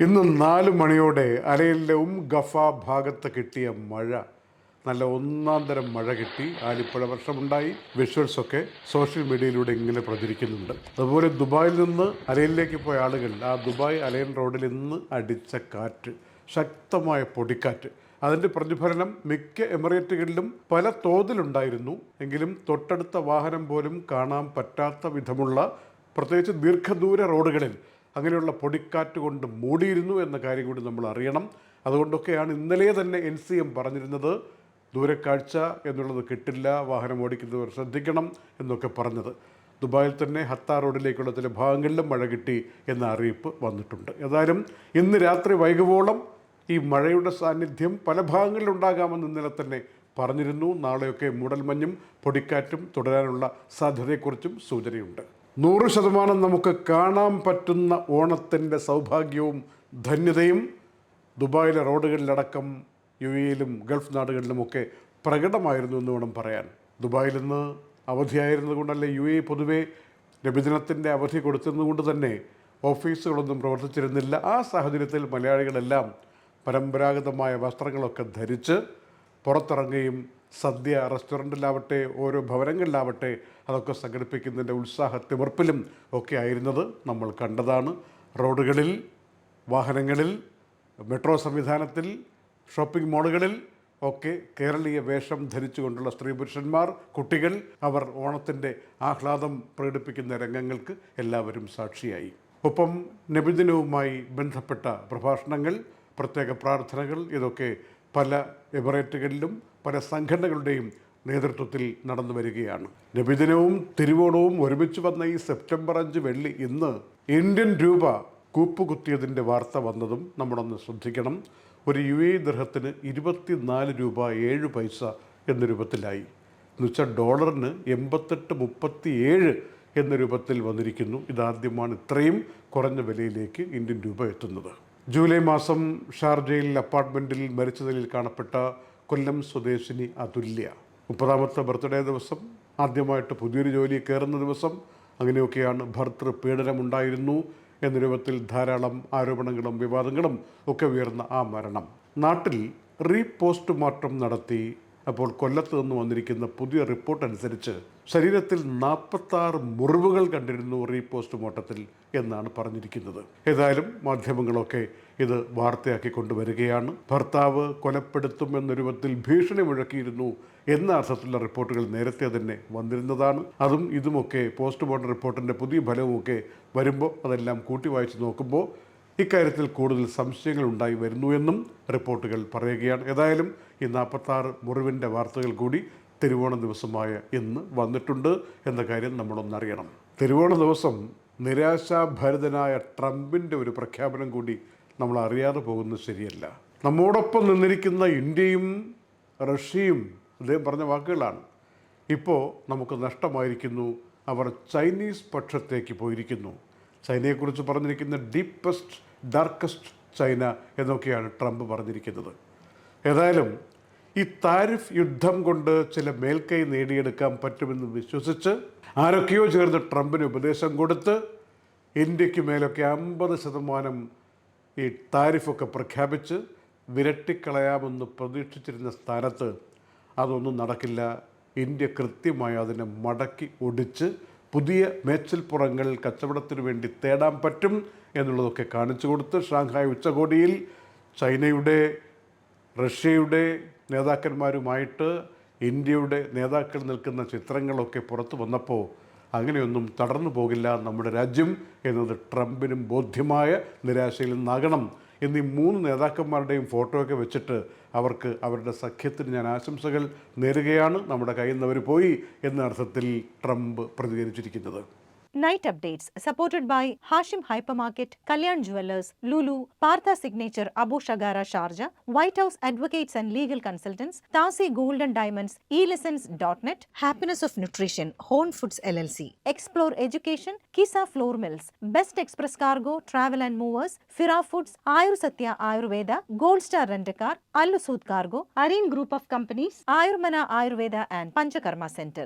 ഇന്ന് നാല് മണിയോടെ ഉം ഗഫ ഭാഗത്ത് കിട്ടിയ മഴ. നല്ല ഒന്നാം തരം മഴ കിട്ടി. ആലിപ്പഴ വർഷമുണ്ടായി. വിഷ്വൽസ് ഒക്കെ സോഷ്യൽ മീഡിയയിലൂടെ ഇങ്ങനെ പ്രചരിക്കുന്നുണ്ട്. അതുപോലെ ദുബായിൽ നിന്ന് അലയിലേക്ക് പോയ ആളുകൾ ആ ദുബായ് അലയൻ റോഡിൽ ഇന്ന് അടിച്ച കാറ്റ് ശക്തമായ പൊടിക്കാറ്റ്. അതിന്റെ പ്രതിഫലനം മിക്ക എമിറേറ്റുകളിലും പല തോതിലുണ്ടായിരുന്നു. എങ്കിലും തൊട്ടടുത്ത വാഹനം പോലും കാണാൻ പറ്റാത്ത വിധമുള്ള പ്രത്യേകിച്ച് ദീർഘദൂര റോഡുകളിൽ അങ്ങനെയുള്ള പൊടിക്കാറ്റ് കൊണ്ട് മൂടിയിരുന്നു എന്ന കാര്യം കൂടി നമ്മൾ അറിയണം. അതുകൊണ്ടൊക്കെയാണ് ഇന്നലെ തന്നെ എൻ സി എം പറഞ്ഞിരുന്നത് ദൂരക്കാഴ്ച എന്നുള്ളത് കിട്ടില്ല വാഹനം ഓടിക്കുന്നവർ ശ്രദ്ധിക്കണം എന്നൊക്കെ പറഞ്ഞത്. ദുബായിൽ തന്നെ ഹത്ത റോഡിലേക്കുള്ള ചില ഭാഗങ്ങളിലും മഴ കിട്ടി എന്ന അറിയിപ്പ് വന്നിട്ടുണ്ട്. ഏതായാലും ഇന്ന് രാത്രി വൈകുവോളം ഈ മഴയുടെ സാന്നിധ്യം പല ഭാഗങ്ങളിലുണ്ടാകാമെന്ന് ഇന്നലെ തന്നെ പറഞ്ഞിരുന്നു. നാളെയൊക്കെ മൂടൽമഞ്ഞും പൊടിക്കാറ്റും തുടരാനുള്ള സാധ്യതയെക്കുറിച്ചും സൂചനയുണ്ട്. നൂറ് ശതമാനം നമുക്ക് കാണാൻ പറ്റുന്ന ഓണത്തിന്റെ സൗഭാഗ്യവും ധന്യതയും ദുബായിലെ റോഡുകളിലടക്കം യു എയിലും ഗൾഫ് നാടുകളിലുമൊക്കെ പ്രകടമായിരുന്നു എന്ന് വേണം പറയാൻ. ദുബായിൽ നിന്ന് അവധിയായിരുന്നതുകൊണ്ടല്ലേ യു എ പൊതുവെ രബിദിനത്തിന്റെ അവധി കൊടുത്തിരുന്നതുകൊണ്ട് തന്നെ ഓഫീസുകളൊന്നും പ്രവർത്തിച്ചിരുന്നില്ല. ആ സാഹചര്യത്തിൽ മലയാളികളെല്ലാം പരമ്പരാഗതമായ വസ്ത്രങ്ങളൊക്കെ ധരിച്ച് പുറത്തിറങ്ങുകയും സദ്യ റെസ്റ്റോറന്റിലാവട്ടെ ഓരോ ഭവനങ്ങളിലാവട്ടെ അതൊക്കെ സംഘടിപ്പിക്കുന്നതിന്റെ ഉത്സാഹ തിമർപ്പിലും ഒക്കെ ആയിരുന്നത് നമ്മൾ കണ്ടതാണ്. റോഡുകളിൽ വാഹനങ്ങളിൽ മെട്രോ സംവിധാനത്തിൽ ഷോപ്പിംഗ് മാളുകളിൽ ഒക്കെ കേരളീയ വേഷം ധരിച്ചുകൊണ്ടുള്ള സ്ത്രീ പുരുഷന്മാർ കുട്ടികൾ അവർ ഓണത്തിന്റെ ആഹ്ലാദം പ്രകടിപ്പിക്കുന്ന രംഗങ്ങൾക്ക് എല്ലാവരും സാക്ഷിയായി. ഒപ്പം നബിദിനവുമായി ബന്ധപ്പെട്ട പ്രഭാഷണങ്ങൾ പ്രത്യേക പ്രാർത്ഥനകൾ ഇതൊക്കെ പല എമിറേറ്റുകളിലും പല സംഘടനകളുടെയും നേതൃത്വത്തിൽ നടന്നു വരികയാണ്. രവിദിനവും തിരുവോണവും ഒരുമിച്ച് വന്ന ഈ സെപ്റ്റംബർ അഞ്ച് വെള്ളി ഇന്ന് ഇന്ത്യൻ രൂപ കൂപ്പുകുത്തിയതിന്റെ വാർത്ത വന്നതും നമ്മളൊന്ന് ശ്രദ്ധിക്കണം. ഒരു യു എ ഗ്രഹത്തിന് ഇരുപത്തിനാല് രൂപ ഏഴ് പൈസ എന്ന രൂപത്തിലായി. എന്നുവെച്ചാൽ ഡോളറിന് എൺപത്തെട്ട് മുപ്പത്തി ഏഴ് എന്ന രൂപത്തിൽ വന്നിരിക്കുന്നു. ഇതാദ്യമാണ് ഇത്രയും കുറഞ്ഞ വിലയിലേക്ക് ഇന്ത്യൻ രൂപ എത്തുന്നത്. ജൂലൈ മാസം ഷാർജയിൽ അപ്പാർട്ട്മെന്റിൽ മരിച്ച നിലയിൽ കാണപ്പെട്ട കൊല്ലം സ്വദേശിനി അതുല്യ. മുപ്പതാമത്തെ ബർത്ത്ഡേ ദിവസം ആദ്യമായിട്ട് പുതിയൊരു ജോലി കയറുന്ന ദിവസം അങ്ങനെയൊക്കെയാണ് ഭർത്തൃ പീഡനമുണ്ടായിരുന്നു എന്ന രൂപത്തിൽ ധാരാളം ആരോപണങ്ങളും വിവാദങ്ങളും ഒക്കെ ഉയർന്ന ആ മരണം. നാട്ടിൽ റീ റീപോസ്റ്റ്മോർട്ടം നടത്തി അപ്പോൾ കൊല്ലത്ത് നിന്ന് വന്നിരിക്കുന്ന പുതിയ റിപ്പോർട്ട് അനുസരിച്ച് ശരീരത്തിൽ നാൽപ്പത്താറ് മുറിവുകൾ കണ്ടിരുന്നു റീപോസ്റ്റ്മോർട്ടത്തിൽ എന്നാണ് പറഞ്ഞിരിക്കുന്നത്. ഏതായാലും മാധ്യമങ്ങളൊക്കെ ഇത് വാർത്തയാക്കി കൊണ്ടുവരികയാണ്. ഭർത്താവ് കൊലപ്പെടുത്തും എന്ന രൂപത്തിൽ ഭീഷണി മുഴക്കിയിരുന്നു എന്ന അർത്ഥത്തിലുള്ള റിപ്പോർട്ടുകൾ നേരത്തെ തന്നെ വന്നിരുന്നതാണ്. അതും ഇതുമൊക്കെ പോസ്റ്റ്മോർട്ടം റിപ്പോർട്ടിന്റെ പുതിയ ഫലവുമൊക്കെ വരുമ്പോൾ അതെല്ലാം കൂട്ടി വായിച്ച് നോക്കുമ്പോൾ ഇക്കാര്യത്തിൽ കൂടുതൽ സംശയങ്ങൾ ഉണ്ടായി വരുന്നു എന്നും റിപ്പോർട്ടുകൾ പറയുകയാണ്. ഏതായാലും ഈ നാൽപ്പത്താറ് മുറിവിന്റെ വാർത്തകൾ കൂടി തിരുവോണ ദിവസമായ ഇന്ന് വന്നിട്ടുണ്ട് എന്ന കാര്യം നമ്മളൊന്നറിയണം തിരുവോണ ദിവസം നിരാശാഭരിതനായ ട്രംപിന്റെ ഒരു പ്രഖ്യാപനം കൂടി നമ്മൾ അറിയാതെ പോകുന്നത് ശരിയല്ല. നമ്മോടൊപ്പം നിന്നിരിക്കുന്ന ഇന്ത്യയും റഷ്യയും അദ്ദേഹം പറഞ്ഞ വാക്കുകളാണ്. ഇപ്പോൾ നമുക്ക് നഷ്ടമായിരിക്കുന്നു. അവർ ചൈനീസ് പക്ഷത്തേക്ക് പോയിരിക്കുന്നു. ചൈനയെക്കുറിച്ച് പറഞ്ഞിരിക്കുന്ന ഡീപ്പസ്റ്റ് ഡാർക്കസ്റ്റ് ചൈന എന്നൊക്കെയാണ് ട്രംപ് പറഞ്ഞിരിക്കുന്നത്. ഏതായാലും ഈ താരിഫ് യുദ്ധം കൊണ്ട് ചില മേൽക്കൈ നേടിയെടുക്കാൻ പറ്റുമെന്ന് വിശ്വസിച്ച് ആരൊക്കെയോ ചേർന്ന് ട്രംപിന് ഉപദേശം കൊടുത്ത് ഇന്ത്യയ്ക്ക് മേലൊക്കെ അമ്പത് ശതമാനം ഈ താരിഫൊക്കെ പ്രഖ്യാപിച്ച് വിരട്ടിക്കളയാമെന്ന് പ്രതീക്ഷിച്ചിരുന്ന സ്ഥാനത്ത് അതൊന്നും നടക്കില്ല. ഇന്ത്യ കൃത്യമായി അതിനെ മടക്കി ഒടിച്ച് പുതിയ മേച്ചിൽപ്പുറങ്ങൾ കച്ചവടത്തിന് വേണ്ടി തേടാൻ പറ്റും എന്നുള്ളതൊക്കെ കാണിച്ചു കൊടുത്ത് ഷാങ്ഹായ് ഉച്ചകോടിയിൽ ചൈനയുടെ റഷ്യയുടെ നേതാക്കന്മാരുമായിട്ട് ഇന്ത്യയുടെ നേതാക്കൾ നിൽക്കുന്ന ചിത്രങ്ങളൊക്കെ പുറത്തു വന്നപ്പോൾ അങ്ങനെയൊന്നും തടർന്നു പോകില്ല നമ്മുടെ രാജ്യം എന്നത് ട്രംപിനും ബോധ്യമായ നിരാശയിൽ നിന്നാകണം എന്നീ മൂന്ന് നേതാക്കന്മാരുടെയും ഫോട്ടോയൊക്കെ വെച്ചിട്ട് അവർക്ക് അവരുടെ സഖ്യത്തിന് ഞാൻ ആശംസകൾ നേരുകയാണ്. നമ്മുടെ കയ്യിൽ നിന്ന് അവർ പോയി എന്ന അർത്ഥത്തിൽ ട്രംപ് പ്രതികരിച്ചിരിക്കുന്നത്. Night updates supported by Hashim Hypermarket, Kalyan Jewelers, Lulu, Partha Signature, Abu Shagara Sharjah, White House Advocates and Legal Consultants, Tasi Gold and Diamonds, eLessons.net, Happiness of Nutrition, Horn Foods LLC, Explore Education, Kisa Floor Mills, Best Express Cargo, Travel and Movers, Fira Foods, Ayur Satya Ayurveda, Gold Star Rent-A-Car, Allusud Cargo, Areen Group of Companies, Ayurmana Ayurveda and Panchakarma Center.